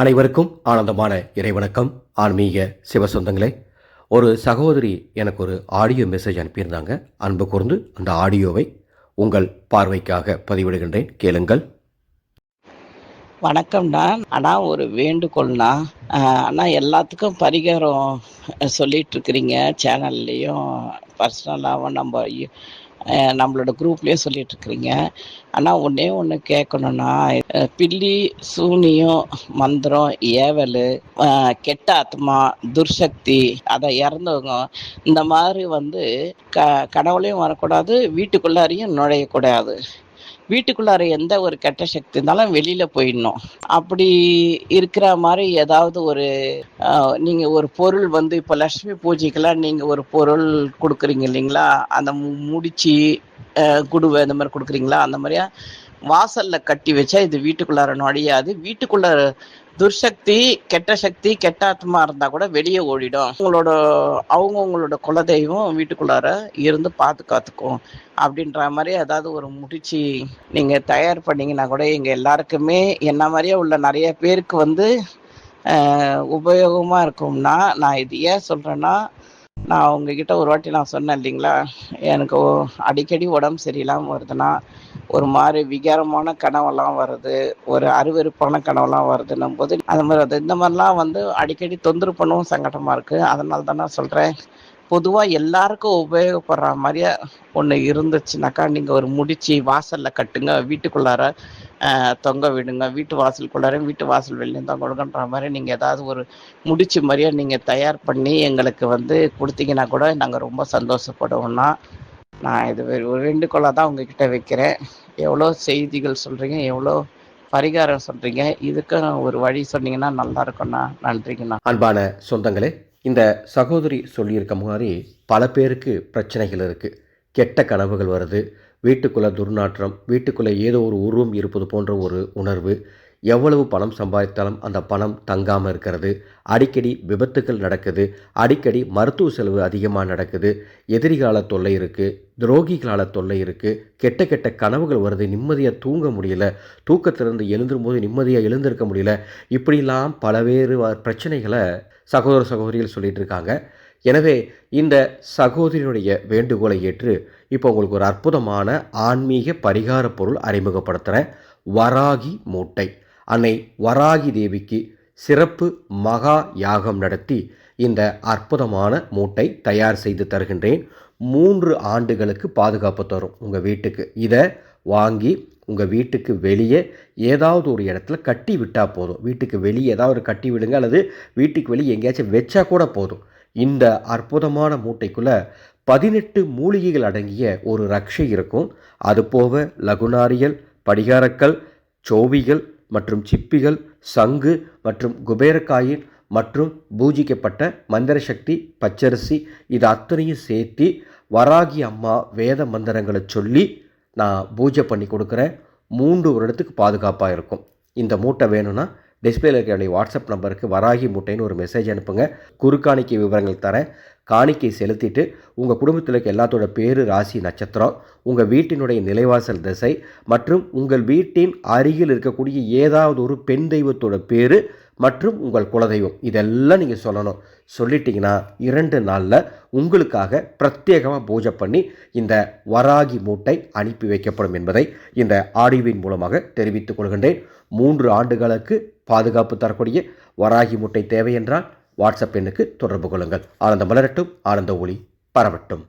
அனைவருக்கும் ஆனந்தமான இறைவணக்கம். ஆன்மீக சிவசொந்தங்களே ஒரு சகோதரி எனக்கு ஒரு ஆடியோ மெசேஜ் அனுப்பியிருந்தாங்க. அன்பு கூர்ந்து அந்த ஆடியோவை உங்கள் பார்வைக்காக பதிவிடுகின்றேன். கேளுங்கள். வணக்கம்ண்ணா அண்ணா ஒரு வேண்டுகோள்ண்ணா அண்ணா எல்லாத்துக்கும் பரிகாரம் சொல்லிட்டு இருக்கிறீங்க. சேனல்லையும் பர்சனலாகவும் நம்ம நம்மளோட குரூப்லேயே சொல்லிட்டு இருக்கிறீங்க ஆனால் ஒன்றே ஒன்று கேட்கணும்னா பில்லி சூனியம் மந்திரம் ஏவல் கெட்ட ஆத்மா துர்சக்தி அதை இறந்தவங்க இந்த மாதிரி வந்து க கனவுலையும் வரக்கூடாது வீட்டுக்குள்ளாரையும் நுழையக்கூடாது. வீட்டுக்குள்ளார எந்த ஒரு கெட்ட சக்தி இருந்தாலும் வெளியில போயிடணும். அப்படி இருக்கிற மாதிரி ஏதாவது ஒரு நீங்க ஒரு பொருள் வந்து இப்போ லட்சுமி பூஜைக்கெல்லாம் நீங்க ஒரு பொருள் கொடுக்குறீங்க இல்லைங்களா? அந்த மு- முடிச்சு குடுவை இந்த மாதிரி கொடுக்குறீங்களா? அந்த மாதிரியா? வாசல்ல கட்டி வச்சா இது வீட்டுக்குள்ளார நுழையாது. வீட்டுக்குள்ள துர்சக்தி கெட்ட சக்தி கெட்ட ஆத்மா இருந்தா கூட வெளியே ஓடிடும். உங்களோட அவங்கவுங்களோட குலதெய்வம் வீட்டுக்குள்ளார இருந்து பார்த்து காத்துக்கும். அப்படின்ற மாதிரி ஏதாவது ஒரு முடிச்சு நீங்க தயார் பண்ணீங்கன்னா கூட எங்க எல்லாருக்குமே என்ன மாதிரியே உள்ள நிறைய பேருக்கு வந்து உபயோகமா இருக்கும்னா நான் இது ஏன் சொல்றேன்னா நான் உங்ககிட்ட ஒரு வாட்டி நான் சொன்னேன் இல்லைங்களா? எனக்கு அடிக்கடி உடம்பு சரியில்லாமல் வருதுன்னா ஒரு மாதிரி விகாரமான கனவெல்லாம் வருது ஒரு அருவருப்பான கனவெல்லாம் வருதுன்னும் போது அந்த மாதிரி அது இந்த மாதிரிலாம் வந்து அடிக்கடி தொந்தரவு பண்ணவும் சங்கடமா இருக்கு. அதனால தான் நான் சொல்றேன். பொதுவாக எல்லாருக்கும் உபயோகப்படுற மாதிரியே ஒன்று இருந்துச்சுனாக்கா நீங்கள் ஒரு முடிச்சு வாசலில் கட்டுங்க. வீட்டுக்குள்ளார தொங்க விடுங்க. வீட்டு வாசலுக்குள்ளார வீட்டு வாசல் வெளியும் தான் கொடுங்கன்ற மாதிரி நீங்கள் ஏதாவது ஒரு முடிச்சு மாதிரியே நீங்கள் தயார் பண்ணி எங்களுக்கு வந்து கொடுத்தீங்கன்னா கூட நாங்கள் ரொம்ப சந்தோஷப்படுவோம்னா நான் இது ஒரு ஒரு வேண்டுகோளாக தான் உங்ககிட்ட வைக்கிறேன். எவ்வளோ செய்திகள் சொல்கிறீங்க எவ்வளோ பரிகாரம் சொல்கிறீங்க இதுக்கு ஒரு வழி சொன்னீங்கன்னா நல்லா இருக்கும்ண்ணா நன்றிங்கண்ணா அன்பான சொந்தங்களே இந்த சகோதரி சொல்லியிருக்க மாதிரி பல பேருக்கு பிரச்சனைகள் இருக்குது கெட்ட கனவுகள் வருது. வீட்டுக்குள்ளே துர்நாற்றம் வீட்டுக்குள்ளே ஏதோ ஒரு உருவம் இருப்பது போன்ற ஒரு உணர்வு எவ்வளவு பணம் சம்பாதித்தாலும் அந்த பணம் தங்காமல் இருக்கிறது. அடிக்கடி விபத்துகள் நடக்குது. அடிக்கடி மருத்துவ செலவு அதிகமாக நடக்குது. எதிரிகால தொல்லை இருக்குது துரோகிகளால் தொல்லை இருக்குது கெட்ட கெட்ட கனவுகள் வருது. நிம்மதியாக தூங்க முடியல. தூக்கத்திலிருந்து எழுந்திரும் போது நிம்மதியாக எழுந்திருக்க முடியல. இப்படிலாம் பலவேறு பிரச்சனைகளை சகோதர சகோதரிகள் சொல்லிட்டு இருக்காங்க. எனவே இந்த சகோதரியினுடைய வேண்டுகோளை ஏற்று இப்போ உங்களுக்கு ஒரு அற்புதமான ஆன்மீக பரிகார பொருள் அறிமுகப்படுத்துகிறேன் வராகி மூட்டை. அன்னை வராகி தேவிக்கு சிறப்பு மகா யாகம் நடத்தி இந்த அற்புதமான மூட்டை தயார் செய்து தருகின்றேன். மூன்று ஆண்டுகளுக்கு பாதுகாப்பு தரும் உங்கள் வீட்டுக்கு. இதை வாங்கி உங்கள் வீட்டுக்கு வெளியே ஏதாவது ஒரு இடத்துல கட்டி விட்டால் போதும். வீட்டுக்கு வெளியே ஏதாவது ஒரு கட்டி விடுங்க. அல்லது வீட்டுக்கு வெளியே எங்கேயாச்சும் வச்சா கூட போதும். இந்த அற்புதமான மூட்டைக்குள்ளே பதினெட்டு மூலிகைகள் அடங்கிய ஒரு ரக்ஷை இருக்கும். அது போக லகுனாரியல் படிகாரக்கல் சோவிகள் மற்றும் சிப்பிகள் சங்கு மற்றும் குபேரக்காயின் மற்றும் பூஜிக்கப்பட்ட மந்திர சக்தி பச்சரிசி இது அத்தனையும் சேர்த்து வராகி அம்மா வேத மந்திரங்களை சொல்லி நான் பூஜை பண்ணி கொடுக்குறேன். மூன்று வருடத்துக்கு பாதுகாப்பாக இருக்கும். இந்த மூட்டை வேணும்னா டிஸ்பிளேல இருக்க வாட்ஸ்அப் நம்பருக்கு வராகி மூட்டைன்னு ஒரு மெசேஜ் அனுப்புங்க. குறுக்காணிக்கை விவரங்கள் தரேன். காணிக்கை செலுத்திட்டு உங்கள் குடும்பத்தில் இருக்க எல்லாத்தோட பேர் ராசி நட்சத்திரம் உங்கள் வீட்டினுடைய நிலைவாசல் திசை மற்றும் உங்கள் வீட்டின் அருகில் இருக்கக்கூடிய ஏதாவது ஒரு பெண் தெய்வத்தோட பேர் மற்றும் உங்கள் குலதெய்வம். இதெல்லாம் நீங்கள் சொல்லணும். சொல்லிட்டீங்கன்னா இரண்டு நாளில் உங்களுக்காக பிரத்யேகமாக பூஜை பண்ணி இந்த வராகி மூட்டை அனுப்பி வைக்கப்படும் என்பதை இந்த ஆடியோவின் மூலமாக தெரிவித்துக் கொள்கின்றேன். மூன்று ஆண்டுகளுக்கு பாதுகாப்பு தரக்கூடிய வராகி மூட்டை தேவை என்றால் வாட்ஸ்அப் எண்ணுக்கு தொடர்பு கொள்ளுங்கள். ஆனந்த மலரட்டும் ஆனந்த ஒளி பரவட்டும்.